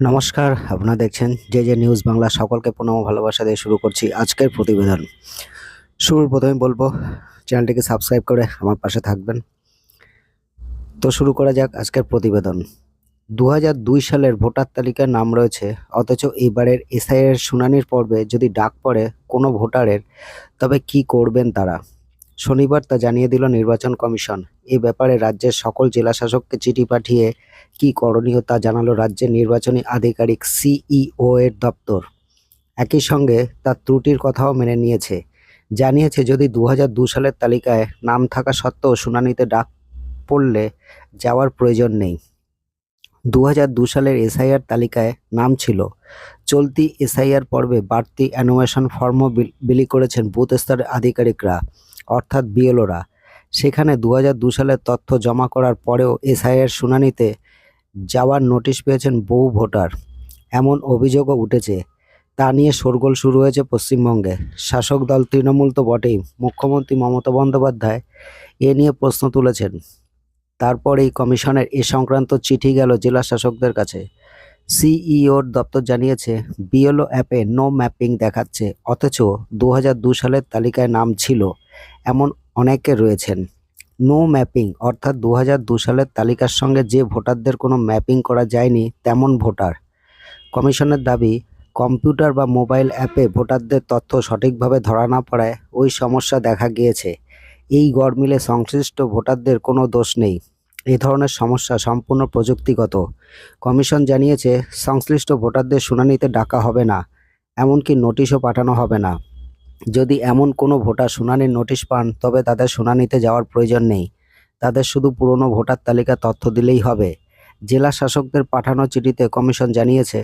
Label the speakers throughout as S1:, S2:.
S1: নমস্কার, আপনারা দেখছেন যে যে নিউজ বাংলা সকলকে প্রণাম ভালোবাসা দিয়ে শুরু করছি আজকের প্রতিবেদন। শুরুর প্রথমে বলব, চ্যানেলটিকে সাবস্ক্রাইব করে আমার পাশে থাকবেন। তো শুরু করা যাক আজকের প্রতিবেদন। দু সালের ভোটার তালিকায় নাম রয়েছে, অথচ এইবারের এসআইয়ের শুনানির পর্বে যদি ডাক পড়ে কোনো ভোটারের, তবে কি করবেন তারা? শনিবার তা জানিয়ে দিল নির্বাচন কমিশন। এ ব্যাপারে রাজ্যের সকল জেলাশাসককে চিঠি পাঠিয়ে কি করণীয় তা জানালো রাজ্যের নির্বাচনী আধিকারিক সিইও এর দপ্তর। একই সঙ্গে তার ত্রুটির কথাও মেনে নিয়েছে। জানিয়েছে, যদি দু সালের তালিকায় নাম থাকা সত্ত্বেও শুনানিতে ডাক পড়লে যাওয়ার প্রয়োজন নেই। দু সালের এসআইআর তালিকায় নাম ছিল। চলতি এসআইআর পর্বে বাড়তি অ্যানোমেশন ফর্মও বিল- করেছেন বুথ স্তরের আধিকারিকরা। অর্থাৎ বিএলওরা। সেখানে দু সালের তথ্য জমা করার পরেও এসআইআর শুনানিতে যাওয়ার নোটিশ পেয়েছেন বহু ভোটার। এমন অভিযোগও উঠেছে। তা নিয়ে শোরগোল শুরু হয়েছে পশ্চিমবঙ্গে। শাসক দল তৃণমূল তো বটেই। মুখ্যমন্ত্রী মমতা বন্দ্যোপাধ্যায় এ নিয়ে প্রশ্ন তুলেছেন। তারপরেই কমিশনের এ সংক্রান্ত চিঠি গেল জেলা শাসকদের কাছে। সিইওর দপ্তর জানিয়েছে, বিএলও অ্যাপে নো ম্যাপিং দেখাচ্ছে। অথচ দু সালের তালিকায় নাম ছিল। এমন অনেকে রয়েছেন। নো ম্যাপিং অর্থাৎ দু সালের তালিকার সঙ্গে যে ভোটারদের কোনো ম্যাপিং করা যায়নি, তেমন ভোটার। কমিশনের দাবি, কম্পিউটার বা মোবাইল অ্যাপে ভোটারদের তথ্য সঠিকভাবে ধরা না পড়ায় ওই সমস্যা দেখা গিয়েছে। এই গড়মিলে সংশ্লিষ্ট ভোটারদের কোনো দোষ নেই। এ ধরনের সমস্যা সম্পূর্ণ প্রযুক্তিগত। কমিশন জানিয়েছে, সংশ্লিষ্ট ভোটারদের শুনানিতে ডাকা হবে না, এমনকি নোটিশও পাঠানো হবে না। যদি এমন কোনো ভোটার শুনানির নোটিশ পান, তবে তাদের শুনানিতে যাওয়ার প্রয়োজন নেই। তাদের শুধু পুরনো ভোটার তালিকা তথ্য দিলেই হবে। জেলা শাসকদের পাঠানো চিঠিতে কমিশন জানিয়েছে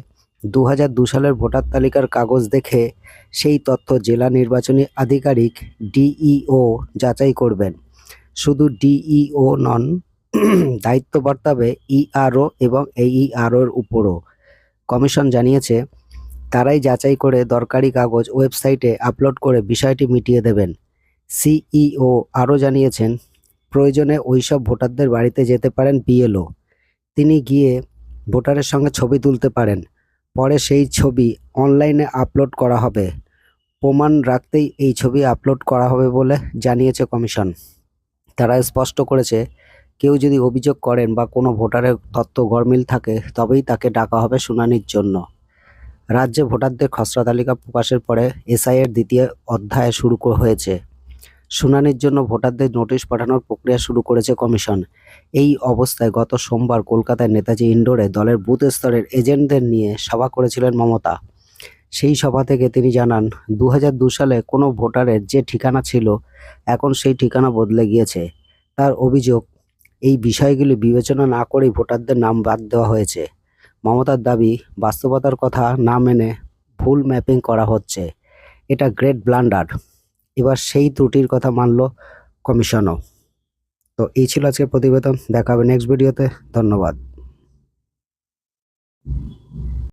S1: দু সালের ভোটার তালিকার কাগজ দেখে সেই তথ্য জেলা নির্বাচনী আধিকারিক ডিইও যাচাই করবেন। শুধু ডিইও নন দায়িত্ব বর্তাবে ইআরও এবং এইইআরওর উপরও। কমিশন জানিয়েছে তারাই যাচাই করে দরকারি কাগজ ওয়েবসাইটে আপলোড করে বিষয়টি মিটিয়ে দেবেন। সিইও আরও জানিয়েছেন, প্রয়োজনে ওইসব ভোটারদের বাড়িতে যেতে পারেন বিএলও তিনি গিয়ে ভোটারের সঙ্গে ছবি তুলতে পারেন। পরে সেই ছবি অনলাইনে আপলোড করা হবে। প্রমাণ রাখতেই এই ছবি আপলোড করা হবে বলে জানিয়েছে কমিশন। তারা স্পষ্ট করেছে, কেউ যদি অভিযোগ করেন বা কোনো ভোটারের তথ্য গরমিল থাকে, তবেই তাকে ডাকা হবে শুনানির জন্য। রাজ্যে ভোটারদের খসড়া তালিকা প্রকাশের পরে এসআইয়ের দ্বিতীয় অধ্যায় শুরু হয়েছে। শুনানির জন্য ভোটারদের নোটিশ পাঠানোর প্রক্রিয়া শুরু করেছে কমিশন। এই অবস্থায় গত সোমবার কলকাতায় নেতাজি ইন্ডোরে দলের বুথ স্তরের এজেন্টদের নিয়ে সভা করেছিলেন মমতা। সেই সভা থেকে তিনি জানান দু সালে কোনো ভোটারের যে ঠিকানা ছিল, এখন সেই ঠিকানা বদলে গিয়েছে। তার অভিযোগ, এই বিষয়গুলি বিবেচনা না করেই ভোটারদের নাম বাদ দেওয়া হয়েছে। মমতার দাবি, বাস্তবতার কথা না মেনে ভুল ম্যাপিং করা হচ্ছে। এটা গ্রেট ব্লান্ডার। এবার সেই ত্রুটির কথা মানল কমিশনও। তো এই ছিল আজকের প্রতিবেদন। দেখা হবে নেক্সট ভিডিওতে ধন্যবাদ।